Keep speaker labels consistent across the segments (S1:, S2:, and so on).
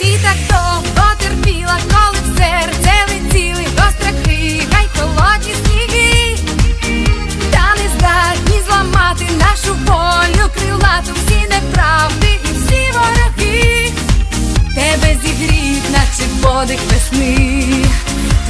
S1: Ти так довго терпіла, коли в серце летіли гострахи, хай холодні сніги, та не здатні зламати нашу волю крилату всі неправди і всі вороги. Тебе зігріють, наче подих весни,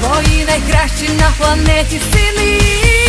S1: твої найкращі на планеті сини.